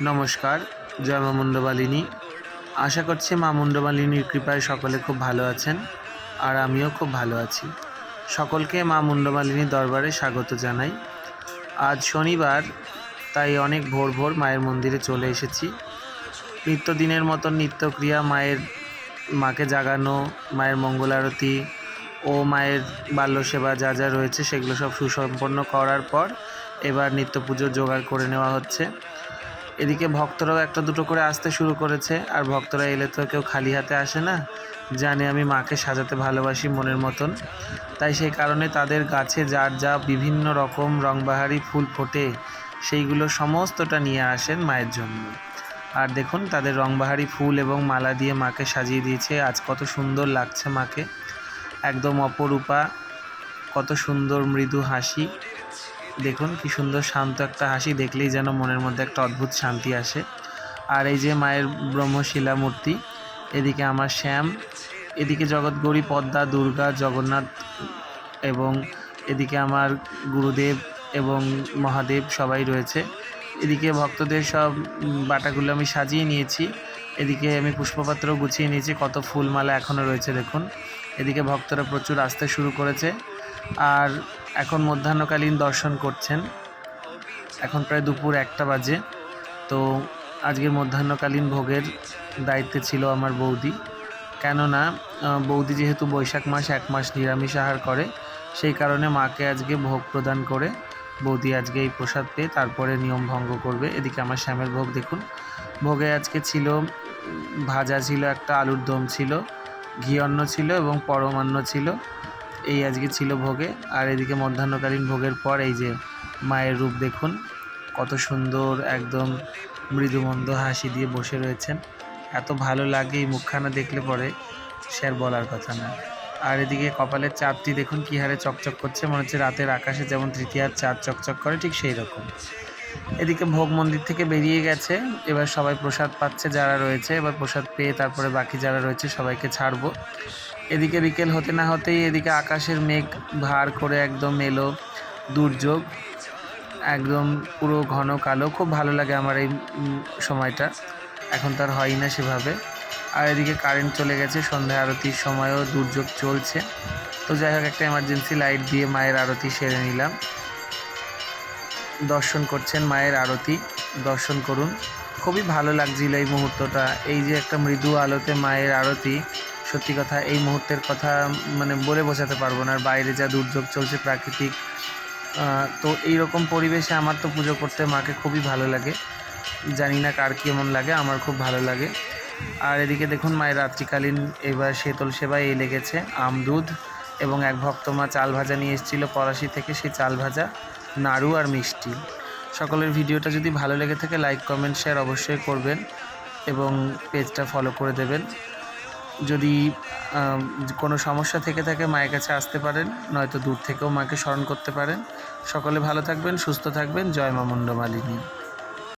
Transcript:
নমস্কার, জয় মা মুন্ডমালিনী আশা করছি মা মুন্ডমালিনীর কৃপায় সকলে খুব ভালো আছেন আর আমিও খুব ভালো আছি। সকলকে মা মুন্ডমালিনীর দরবারে স্বাগত জানাই। আজ শনিবার, তাই অনেক ভোর ভোর মায়ের মন্দিরে চলে এসেছি। নিত্যদিনের মতন নিত্যক্রিয়া মায়ের, মাকে জাগানো, মায়ের মঙ্গল আরতি ও মায়ের বাল্য সেবা যা যা রয়েছে সেগুলো সব সুসম্পন্ন করার পর এবার নিত্য পুজোর জোগাড় করে নেওয়া হচ্ছে। এদিকে ভক্তরাও একটা দুটো করে আসতে শুরু করেছে, আর ভক্তরা এলে তো কেউ খালি হাতে আসে না। জানে আমি মাকে সাজাতে ভালোবাসি মনের মতন। তাই সেই কারণে তাদের গাছে যার যা বিভিন্ন রকম রংবাহারি ফুল ফোটে, সেইগুলো সমস্তটা নিয়ে আসেন মায়ের জন্য। আর দেখুন, তাদের রংবাহারি ফুল এবং মালা দিয়ে মাকে সাজিয়ে দিয়েছে। আজ কত সুন্দর লাগছে মাকে। একদম অপরূপা, কত সুন্দর মৃদু হাসি। দেখুন কি সুন্দর শান্ত একটা হাসি, দেখলেই যেন মনের মধ্যে একটা অদ্ভুত শান্তি আসে। আর এই যে মায়ের ব্রহ্মশিলা মূর্তি এদিকে আমার শ্যাম, এদিকে জগৎগৌরী, পদ্মা, দুর্গা, জগন্নাথ এবং এদিকে আমার গুরুদেব এবং মহাদেব সবাই রয়েছে। এদিকে ভক্তদের সব বাটাগুলো আমি সাজিয়ে নিয়েছি। এদিকে আমি পুষ্পপাত্র গুছিয়ে নিয়েছি, কত ফুলমালা এখনও রয়েছে দেখুন। এদিকে ভক্তরা প্রচুর আসতে শুরু করেছে। আর এখন মধ্যাহ্নকালীন দর্শন করছেন। এখন প্রায় দুপুর একটা বাজে। তো আজকে মধ্যাহ্নকালীন ভোগের দায়িত্বে ছিল আমার বৌদি। কেননা বৌদি যেহেতু বৈশাখ মাস, এক মাস নিরামিষ আহার করে, সেই কারণে মাকে আজকে ভোগ প্রদান করে বৌদি আজকে এই প্রসাদ পেয়ে তারপরে নিয়ম ভঙ্গ করবে। এদিকে আমার শ্যামের ভোগ দেখুন। ভোগে আজকে ছিল, ভাজা ছিল, একটা আলুর দম ছিল, ঘি অন্ন ছিল এবং পরমান্ন ছিল। এই আজকে ছিল ভোগে। আর এদিকে মধ্যাহ্নকালীন ভোগের পর এই যে মায়ের রূপ দেখুন, কত সুন্দর একদম মৃদুমন্দ হাসি দিয়ে বসে রয়েছেন। এত ভালো লাগে এই মুখখানা দেখলে পরে, সে আর বলার কথা না। আর এদিকে কপালের চাঁদটি দেখুন, কী হারে চকচক করছে। মনে হচ্ছে রাতের আকাশে যেমন তৃতীয়ার চাঁদ চকচক করে, ঠিক সেই রকম। এদিকে ভোগ মন্দির থেকে বেরিয়ে গেছে। এবার সবাই প্রসাদ পাচ্ছে যারা রয়েছে। এবার প্রসাদ পেয়ে তারপরে বাকি যারা রয়েছে সবাইকে ছাড়বো। এদিকে বিকেল হতে না হতেই এদিকে আকাশের মেঘ ভার করে একদম এলো দুর্যোগ, একদম পুরো ঘন কালো। খুব ভালো লাগে আমার এই সময়টা। এখন তার হয় না সেভাবে। আর এদিকে কারেন্ট চলে গেছে, সন্ধ্যা আরতির সময়ও দুর্যোগ চলছে। তো যাই হোক, একটা এমার্জেন্সি লাইট দিয়ে মায়ের আরতি সেরে নিলাম। দর্শন করছেন মায়ের আরতি, দর্শন করুন। খুবই ভালো লাগছিল এই মুহূর্তটা। এই যে একটা মৃদু আলোতে মায়ের আরতি সত্যি কথা, এই মুহূর্তের কথা মানে বলে বোঝাতে পারব না। আর বাইরে যা দুর্যোগ চলছে প্রাকৃতিক তো এই রকম পরিবেশে আমার তো পুজো করতে মাকে খুবই ভালো লাগে। জানি না কার কেমন লাগে, আমার খুব ভালো লাগে। আর এদিকে দেখুন মায়ের রাত্রিকালীন এবার শীতল সেবায় এই লেগেছে আমদুধ এবং এক ভক্ত মা চাল ভাজা নিয়ে এসেছিল পলাশি থেকে, সেই চাল ভাজা, নাড়ু আর মিষ্টি। সকলের ভিডিওটা যদি ভালো লেগে থাকে, লাইক, কমেন্ট, শেয়ার অবশ্যই করবেন এবং পেজটা ফলো করে দেবেন। যদি কোনো সমস্যা থেকে থাকে মায়ের কাছে আসতে পারেন, নয়তো দূর থেকেও মাকে স্মরণ করতে পারেন। সকলে ভালো থাকবেন, সুস্থ থাকবেন। জয় মা মুন্ডমালিনী।